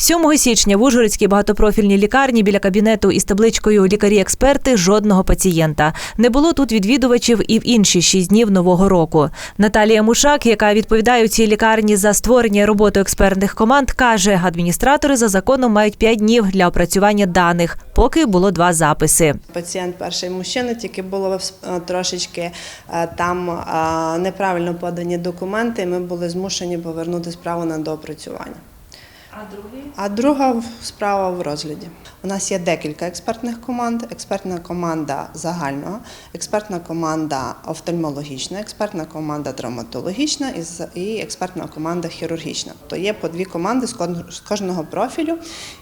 7 січня в Ужгородській багатопрофільній лікарні біля кабінету із табличкою Лікарі-експерти жодного пацієнта. Не було тут відвідувачів і в інші шість днів нового року. Наталія Мушак, яка відповідає у цій лікарні за створення і роботу експертних команд, каже, адміністратори за законом мають 5 днів для опрацювання даних, поки було два записи. Пацієнт перший мужчина, тільки було е, трошечки е, там е, неправильно подані документи, ми були змушені повернути справу на доопрацювання. А друга справа в розгляді. У нас є декілька експертних команд: експертна команда загального, експертна команда офтальмологічна, експертна команда травматологічна і експертна команда хірургічна. То є по дві команди з кожного профілю,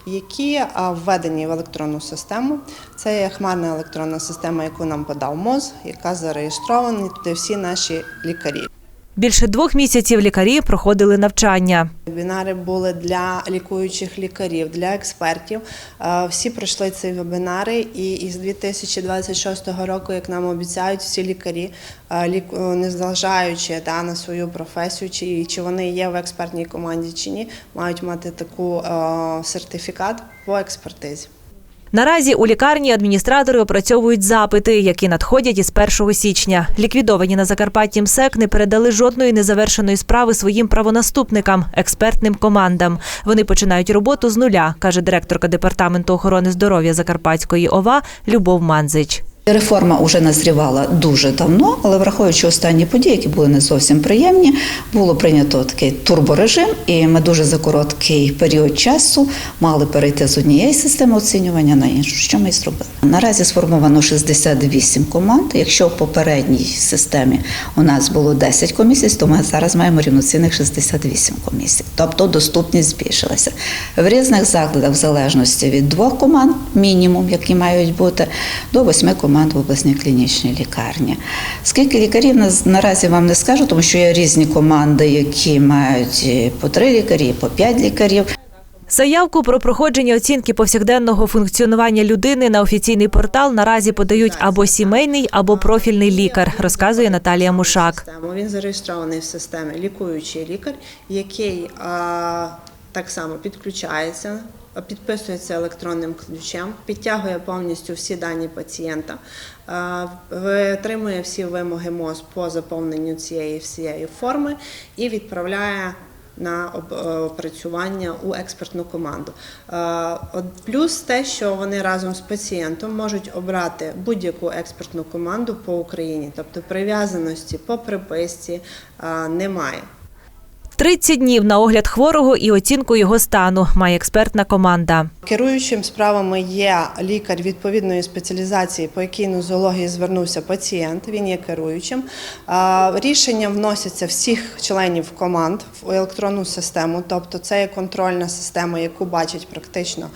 які введені в електронну систему. Це є хмарна електронна система, яку нам подав МОЗ, яка зареєстрована туди всі наші лікарі. Більше двох місяців лікарі проходили навчання. Вебінари були для лікуючих лікарів, для експертів. Е, Всі пройшли ці вебінари, і із 2026 року, як нам обіцяють всі лікарі, е, ліку- незважаючи та, на свою професію, чи, чи вони є в експертній команді чи ні, мають мати таку е, сертифікат по експертизі. Наразі у лікарні адміністратори опрацьовують запити, які надходять із 1 січня. Ліквідовані на Закарпатті МСЕК не передали жодної незавершеної справи своїм правонаступникам, експертним командам. Вони починають роботу з нуля, каже директорка департаменту охорони здоров'я Закарпатської ОВА Любов Манзич. Реформа вже назрівала дуже давно, але враховуючи останні події, які були не зовсім приємні, було прийнято такий турборежим, і ми дуже за короткий період часу мали перейти з однієї системи оцінювання на іншу. Що ми і зробили? Наразі сформовано 68 команд. Якщо в попередній системі у нас було 10 комісій, то ми зараз маємо рівноцінних 68 комісій. Тобто доступність збільшилася. В різних закладах, в залежності від двох команд, мінімум, які мають бути, до восьми команд в обласній клінічній лікарні. Скільки лікарів нас- наразі вам не скажу, тому що є різні команди, які мають по три лікарі, по п'ять лікарів. Заявку про проходження оцінки повсякденного функціонування людини на офіційний портал наразі подають або сімейний, або профільний лікар, розказує Наталія Мушак. Він зареєстрований в системі лікуючий лікар, який так само підключається, підписується електронним ключем, підтягує повністю всі дані пацієнта, а, витримує всі вимоги МОЗ по заповненню цієї всієї форми і відправляє. На е, опрацювання у експертну команду. Е, Плюс те, що вони разом з пацієнтом можуть обрати будь-яку експертну команду по Україні, тобто прив'язаності по приписці е, немає. 30 днів на огляд хворого і оцінку його стану має експертна команда. Керуючим справами є лікар відповідної спеціалізації, по якій нозології звернувся пацієнт. Він є керуючим. Рішення вносяться всіх членів команд в електронну систему, тобто це є контрольна система, яку бачить практично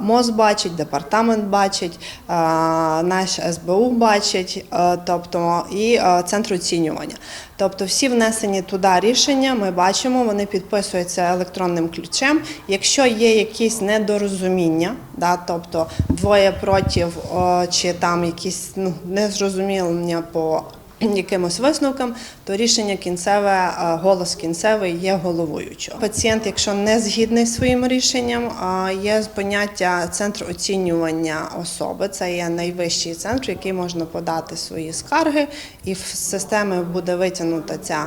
МОЗ бачить, департамент бачить, наш СБУ бачить, тобто і центр оцінювання. Тобто всі внесені туди рішення ми бачимо, вони підписуються електронним ключем. Якщо є якісь недорозуміння, да, тобто двоє проти чи там якісь ну, незрозуміння по якимось висновкам, то рішення кінцеве, е, голос кінцевий є головуючого. Пацієнт, якщо не згідний зі своїм рішенням, е, є поняття центру оцінювання особи. Це є найвищий центр, в який можна подати свої скарги, і в системи буде витягнута ця.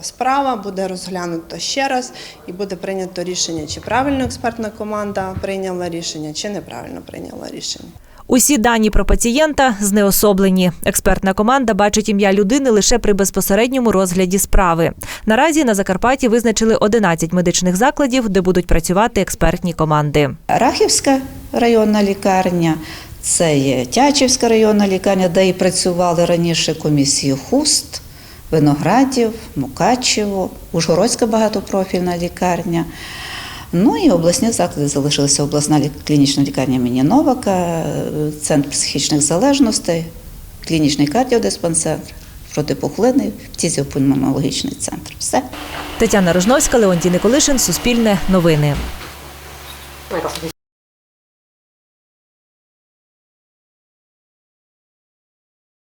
Справа буде розглянута ще раз і буде прийнято рішення, чи правильно експертна команда прийняла рішення, чи неправильно прийняла рішення. Усі дані про пацієнта знеособлені. Експертна команда бачить ім'я людини лише при безпосередньому розгляді справи. Наразі на Закарпатті визначили 11 медичних закладів, де будуть працювати експертні команди. Рахівська районна лікарня, це є Тячівська районна лікарня, де і працювали раніше комісії ХУСТ, Виноградів, Мукачево, Ужгородська багатопрофільна лікарня. Ну і обласні заклади залишилися обласна клінічна лікарня імені Новака, центр психічних залежностей, клінічний кардіодиспансер, протипухлинний, фтізіопульмонологічний центр. Все. Тетяна Рожновська, Леонтій Николишин, Суспільне новини.